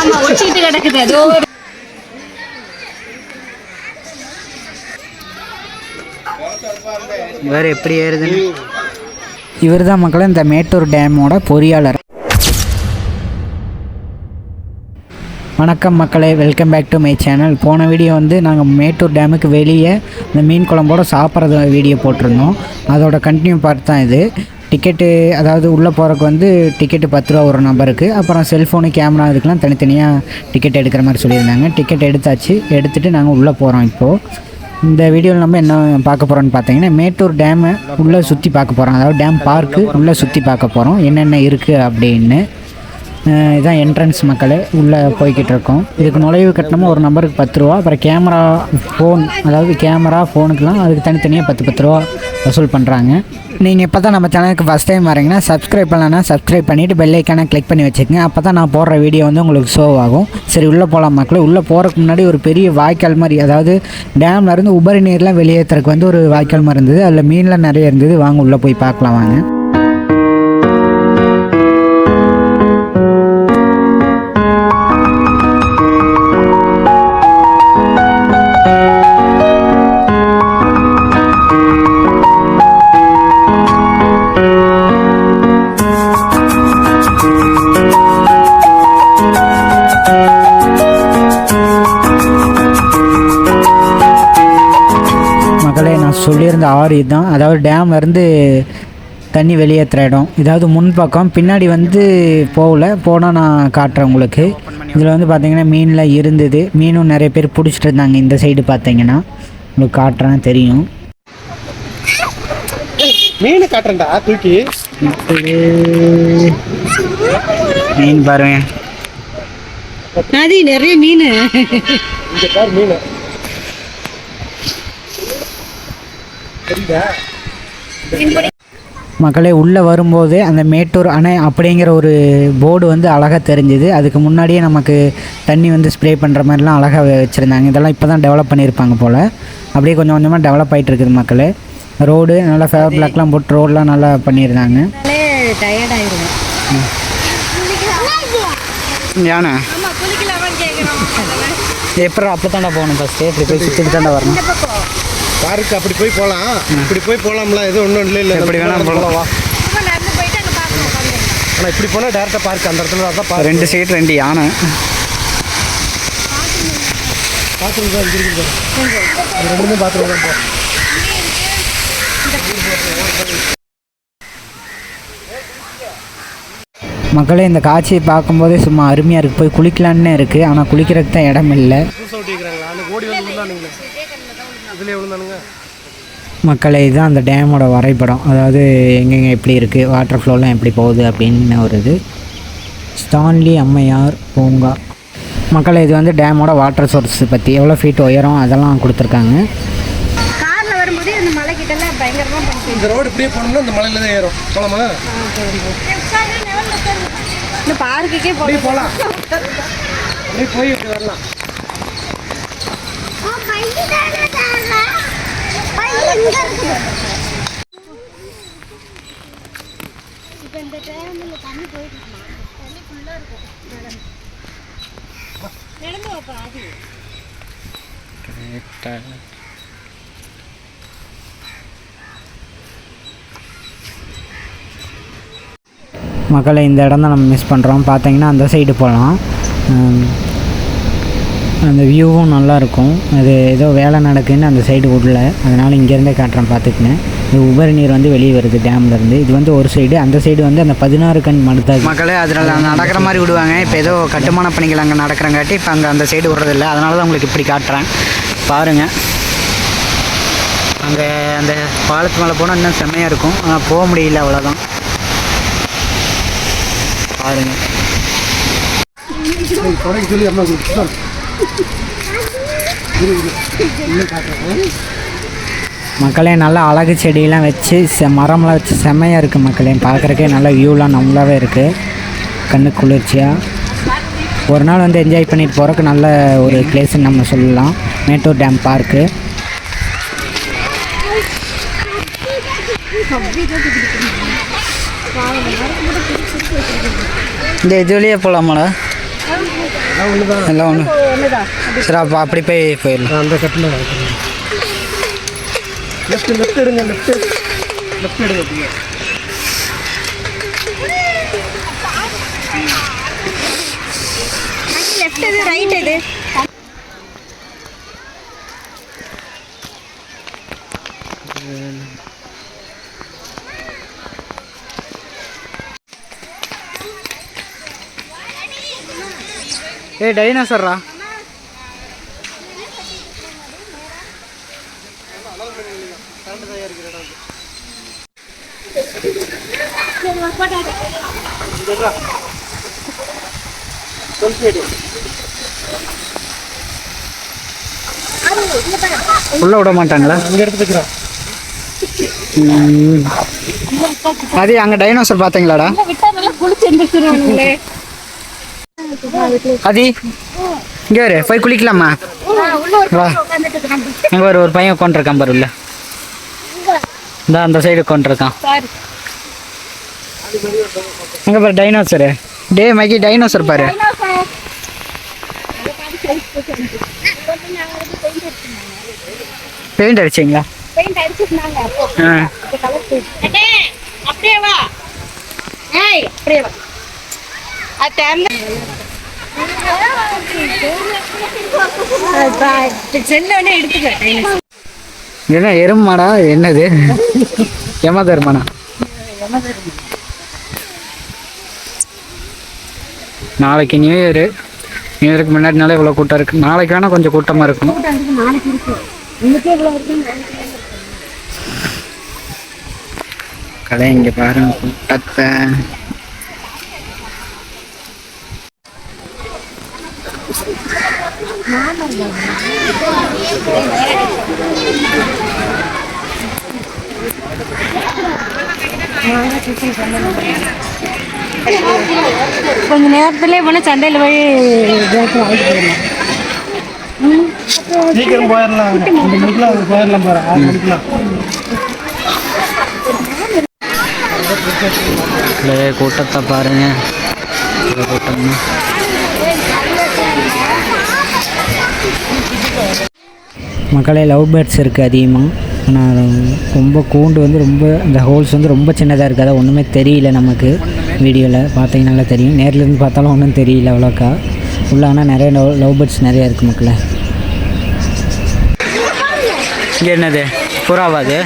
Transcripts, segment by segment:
ஆமா ஒட்டிட்டு கிடக்குது அதோ வேறு எப்படி ஏறுதுன்னு? இவர் தான் மக்களே இந்த மேட்டூர் டேமோட பொறியாளர். வணக்கம் மக்களே welcome back to my channel. போன வீடியோ வந்து நாங்கள் மேட்டூர் டேமுக்கு வெளியே இந்த மீன் குழம்போட சாப்பிட்றது வீடியோ போட்டிருந்தோம். அதோட கண்டினியூ பார்ட் தான் இது. டிக்கெட்டு அதாவது உள்ளே போகிறக்கு வந்து டிக்கெட்டு பத்து ரூபா ஒரு நம்பருக்கு அப்புறம் செல்ஃபோனு கேமரா இதுக்கெலாம் தனித்தனியாக டிக்கெட் எடுக்கிற மாதிரி சொல்லியிருந்தாங்க. டிக்கெட் எடுத்தாச்சு. எடுத்துகிட்டு நாங்கள் உள்ளே போகிறோம் இப்போது இந்த வீடியோவில் நம்ம என்ன பார்க்க போகிறோம்னு பார்த்தீங்கன்னா மேட்டூர் டேமை உள்ளே சுற்றி பார்க்க போகிறோம் அதாவது டேம் பார்க்கு உள்ளே சுற்றி பார்க்க போகிறோம் என்னென்ன இருக்குது அப்படின்னு. இதான் என்ட்ரன்ஸ் மக்களே. உள்ளே போய்கிட்டு இருக்கோம் இதுக்கு நுழைவு கட்டணமும் ஒரு நம்பருக்கு பத்து ரூபா. அப்புறம் கேமரா ஃபோன் அதாவது கேமரா ஃபோனுக்கெலாம் அதுக்கு தனித்தனியாக பத்து பத்து ரூபா வசூல் பண்ணுறாங்க நீங்கள் இப்போ தான் நம்ம சேனலுக்கு ஃபஸ்ட் டைம் வரீங்கன்னா சப்ஸ்கிரைப் பண்ணலன்னா சப்ஸ்கிரைப் பண்ணிவிட்டு பெல் ஐக்கானை கிளிக் பண்ணி வச்சுக்கோங்க. அப்போ தான் நான் போடுற வீடியோ வந்து உங்களுக்கு ஷோ ஆகும். சரி உள்ளே போகலாம் மக்களே. உள்ளே போகிறதுக்கு முன்னாடி ஒரு பெரிய வாய்க்கால் மாதிரி அதாவது டேம்லேருந்து உபரி நீர்லாம் வெளியேற்றுறதுக்கு வந்து ஒரு வாய்க்கால் மாதிரி இருந்தது. அதில் மீன்லாம் நிறைய இருந்தது. வாங்க உள்ளே போய் பார்க்கலாம் வாங்க. சொல்லியிருந்த ஆறு இதுதான். அதாவது டேம்ல இருந்து தண்ணி வெளியேற்றுற இடம். இதாவது முன்பக்கம் பின்னாடி வந்து போகல. போனால் நான் காட்டுறேன் உங்களுக்கு. இதில் வந்து பார்த்தீங்கன்னா மீனில் இருந்தது. மீனும் நிறைய பேர் பிடிச்சிட்டு இருந்தாங்க இந்த சைடு பார்த்தீங்கன்னா உங்களுக்கு காட்டுறேன் தெரியும். மீன் காட்டுறேன்டா தூக்கி. மீன் பாருங்க. நிறைய மீன். இங்க பாரு மீன். தெரியுதா மக்களே உள்ளே வரும்போது அந்த மேட்டூர் அணை அப்படிங்கிற ஒரு போர்டு வந்து அழகாக தெரிஞ்சுது. அதுக்கு முன்னாடியே நமக்கு தண்ணி வந்து ஸ்ப்ரே பண்ணுற மாதிரிலாம் அழகாக வச்சுருந்தாங்க. இதெல்லாம் இப்போ தான் டெவலப் பண்ணியிருப்பாங்க போல். அப்படியே கொஞ்சம் கொஞ்சமாக டெவலப் ஆகிட்டு இருக்குது மக்களே. ரோடு நல்லா ஃபேவர் பிளாக்லாம் போட்டு ரோடெலாம் நல்லா பண்ணியிருந்தாங்க. யானை? எப்பறம் அப்போ தாண்டா போகணும் ஃபஸ்ட்டு இப்படி போய் சுற்றிட்டு தாண்டா வரணும். பார்க்கு அப்படி போய் போலாம். இப்படி போய் போலாம்ல எதுவும் ஒன்றும் இல்லை இல்லை. எப்படி வேணா போலாம். வா ஆனால் இப்படி போனால் டேரெக்டாக பார்க் அந்த இடத்துல தான் பார்க் ரெண்டு சைடு ரெண்டு யானை. பாத்ரூம் தான் இருக்குது. ரெண்டுமே பாத்ரூம் தான் போ மக்களே இந்த காட்சியை பார்க்கும்போதே சும்மா அருமையாக இருக்குது போய் குளிக்கலான்னு இருக்குது ஆனால் குளிக்கிறதுக்கு தான் இடம் இல்லை. இதுலேயே விழுந்தானுங்க. மக்களே இதுதான் அந்த டேமோட வரைபடம். அதாவது எங்கெங்கே எப்படி இருக்குது வாட்டர் ஃப்ளோலாம் எப்படி போகுது அப்படின்னு ஒரு இது. ஸ்டான்லி அம்மையார் பூங்கா. மக்களே இது வந்து டேமோட வாட்டர் சோர்ஸ் பற்றி எவ்வளோ ஃபீட் உயரம் அதெல்லாம் கொடுத்துருக்காங்க. கார்ல வரும்போது அந்த மலை கிட்ட எல்லாம் பயங்கரமா பண்ணிட்டு இந்த ரோடு இப்படியே போனோம்னா இந்த மலையில தான் ஏறும். போலாமா இந்த பார்க்குக்கே நடந்து வாப்பா அது மக்களை இந்த இடம் தான் நம்ம மிஸ் பண்ணுறோம் பார்த்தீங்கன்னா அந்த சைடு போகலாம் அந்த வியூவும் நல்லா இருக்கும் அது ஏதோ வேலை நடக்குன்னு அந்த சைடு விடல அதனால் இங்கேருந்தே காட்டுறேன் பார்த்துக்கினேன். இது உபரி நீர் வந்து வெளியே வருது டேம்லேருந்து இது வந்து ஒரு சைடு அந்த சைடு வந்து அந்த பதினாறு கண் மடுத்தாது. மக்களே அதில் நடக்கிற மாதிரி விடுவாங்க. இப்போ ஏதோ கட்டுமான பணிகள் அங்கே நடக்கிறங்காட்டி இப்போ அங்கே அந்த சைடு விடுறதில்ல. அதனால தான் உங்களுக்கு இப்படி காட்டுறேன். பாருங்கள் அங்கே அந்த பாலத்து மேலே போனால் இன்னும் செம்மையாக இருக்கும். ஆனால் போக முடியல அவ்வளோதான் பாருங்க. மக்களே நல்லா அழகு செடியெல்லாம் வச்சு செ மரம்லாம் வச்சு செம்மையாக இருக்குது மக்களே. பார்க்குறக்கே நல்ல வியூலாம் நல்லாவே இருக்குது கண்ணு குளிர்ச்சியாக ஒரு நாள் வந்து என்ஜாய் பண்ணிட்டு போகிறக்கு நல்ல ஒரு பிளேஸ்ன்னு நம்ம சொல்லலாம். மேட்டூர் டேம் பார்க்கு இந்த இது வழியே போகலாமாடா எல்லாம் ஒன்று ஒண்ணுதான். சரி அப்போ அப்படி போய் போயிடலாம். அந்த கட்டில் லெஃப்ட் லெஃப்ட் எடுங்க லெஃப்ட் லெஃப்ட் எடுங்க. லெஃப்ட் ரைட் ஏய் டைனோசர்ரா உள்ள விட மாட்டாங்களா? இங்க எடுத்துக்கிறோம் அது அங்கே டைனோசர் பார்த்தீங்களாடா அது இங்கே வரு போய் குளிக்கலாமா? வா. உட்காந்துட்டு இருக்கான் அங்கே ஒரு ஒரு பையன் உட்காந்துருக்கான் பாரு இல்லை இந்த அந்த சைடு உட்காந்துருக்கான் சாரி அங்கே பாரு டைனோசரு டே மைக்கி டைனோசர் பாரு. பெயிண்ட் அடிச்சிங்களா? பெயிண்ட் அடிச்சிருந்தாங்க அப்படியே வா. ஏய் அப்படியே வா அது தேர்ந்த எடுத்துக்க என்ன எருமாடா? என்னது? யமதர்மனா நாளைக்கு நியூ இயரு நியூ இயருக்கு முன்னாடினாலே இவ்வளோ கூட்டம் இருக்கு. நாளைக்கு வேணால் கொஞ்சம் கூட்டமாக இருக்கும். கதை கடை இங்கே பாருங்க கூட்டத்தை. கொஞ்ச நேரத்துல போனால் சந்தையில் போய் சீக்கிரம் போயிடலாம். போயிடலாம் பாரு. ஆறு மணிக்கெல்லாம் கூட்டத்தை பாருங்க. கூட்டம் மக்களே லவ் பேர்ட்ஸ் இருக்குது அதிகமாக ஆனால் ரொம்ப கூண்டு வந்து ரொம்ப இந்த ஹோல்ஸ் வந்து ரொம்ப சின்னதாக இருக்குது அதான் ஒன்றுமே தெரியல நமக்கு. வீடியோவில் பார்த்தீங்கனால தெரியும். நேரில் இருந்து பார்த்தாலும் ஒன்றும் தெரியல அவ்வளோக்கா. உள்ளே ஆனால் நிறைய லவ் லவ் பேர்ட்ஸ் நிறையா இருக்குது மக்களே. இங்கே என்னது? புறாவாது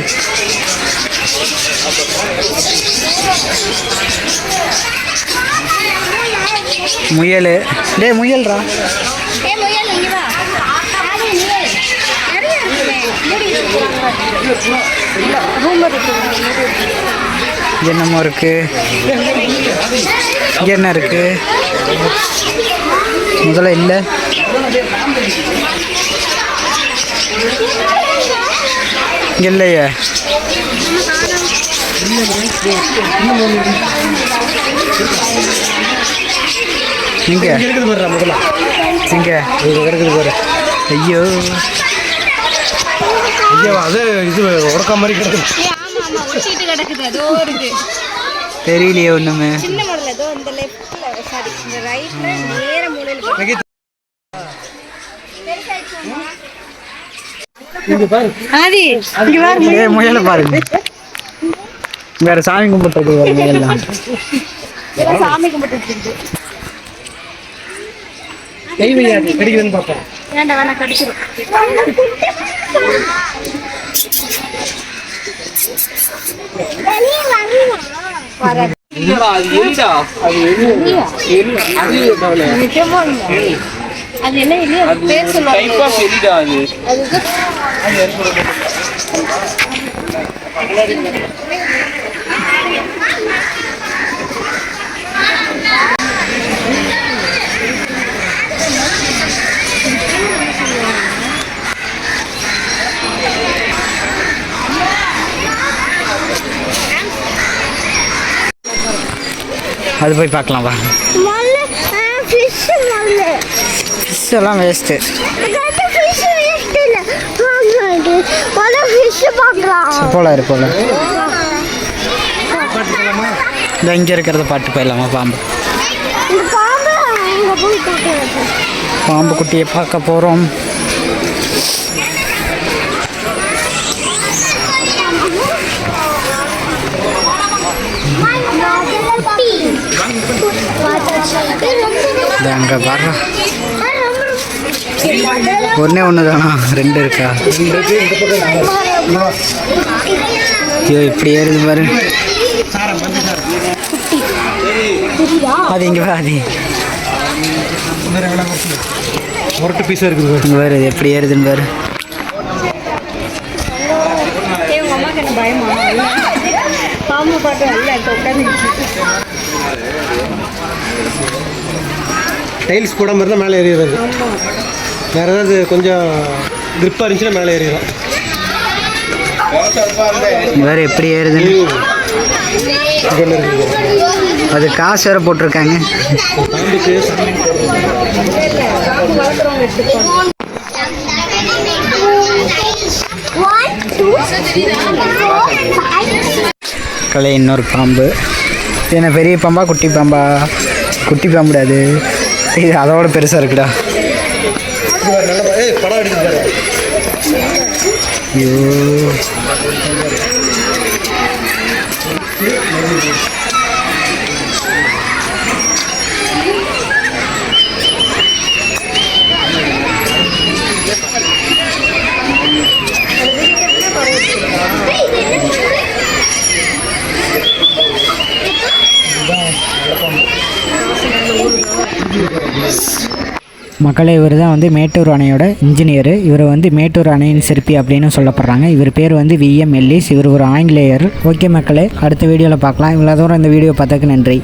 முயல். டேய் முயல்ரா என்னமோ இருக்கு? என்ன இருக்கு? முதல்ல இல்லை. இல்லையே. இங்க. இங்க கிடக்குது பாரு. ஐயோ. அது இது உடக்க மாதிரி கிடக்குது. ஏ ஆமா ஆமா ஒட்டிட்டு கிடக்குது அதோ இருக்கு. தெரியலையே ஒண்ணுமே. சின்ன மாடல் ஏதோ இந்த லெஃப்ட்ல சாரி இந்த ரைட்ல நேர மூலையில நகை இங்க பாரு. ஆதி இங்க வா. ஏ முயலை பாருங்க வேற சாமி கும்பிட்டுருக்கு ஒரு முயல்லாம் சாமி கும்பிட்டு இருக்கு கை வையாது கிடைக்குதுன்னு பார்ப்போம் வேண்டாம் வேணாம் கடிச்சிடும் வராது நிஜமா இல்ல. அது என்ன இல்லையா அது பேர் சொல்லுவாங்க அது? அது போய் பார்க்கலாம் வா. ஃபிஷ் எல்லாம் வேஸ்ட்டு போல இரு போல இந்த இங்கே இருக்கிறத பாட்டு போயிடலாமா பாம்பு? பாம்பு குட்டியை பார்க்க போகிறோம் அங்கே வர்ற ஒன்றே ஒன்று தானா ரெண்டு இருக்கா? ஐயோ இப்படி ஏறுது பாரு. அது இங்கே வா அது. முரட்டு பீஸாக இருக்குது இங்கே பாரு இது எப்படி ஏறுதுன்னு பாரு. பயமா பாம்பு பாட்டு வரல உட்காந்து டைல்ஸ் போடாமல் இருந்தால் மேலே ஏறிடுறது. வேறு ஏதாவது கொஞ்சம் grip-ஆ இருந்துச்சுன்னா மேலே இங்கே பாரு எப்படி ஏறுதுன்னு? அது காசு வேற போட்டிருக்காங்க. கலை இன்னொரு பாம்பு. என்ன பெரிய பாம்பா குட்டி பாம்பா? குட்டி பாம்புடா அது. இது அதோட பெருசாக இருக்குடா ஐயோ. மக்களே இவர் தான் வந்து மேட்டூர் அணையோட இன்ஜினியர் இவர் வந்து மேட்டூர் அணையின் சிற்பி அப்படின்னு சொல்லப்படுறாங்க. இவர் பேர் வந்து விஎம் எல்லிஸ். இவர் ஒரு ஆங்கிலேயர். ஓகே மக்களே அடுத்த வீடியோவில் பார்க்கலாம். இவ்வளோ தூரம் இந்த வீடியோ பார்த்ததுக்கு நன்றி.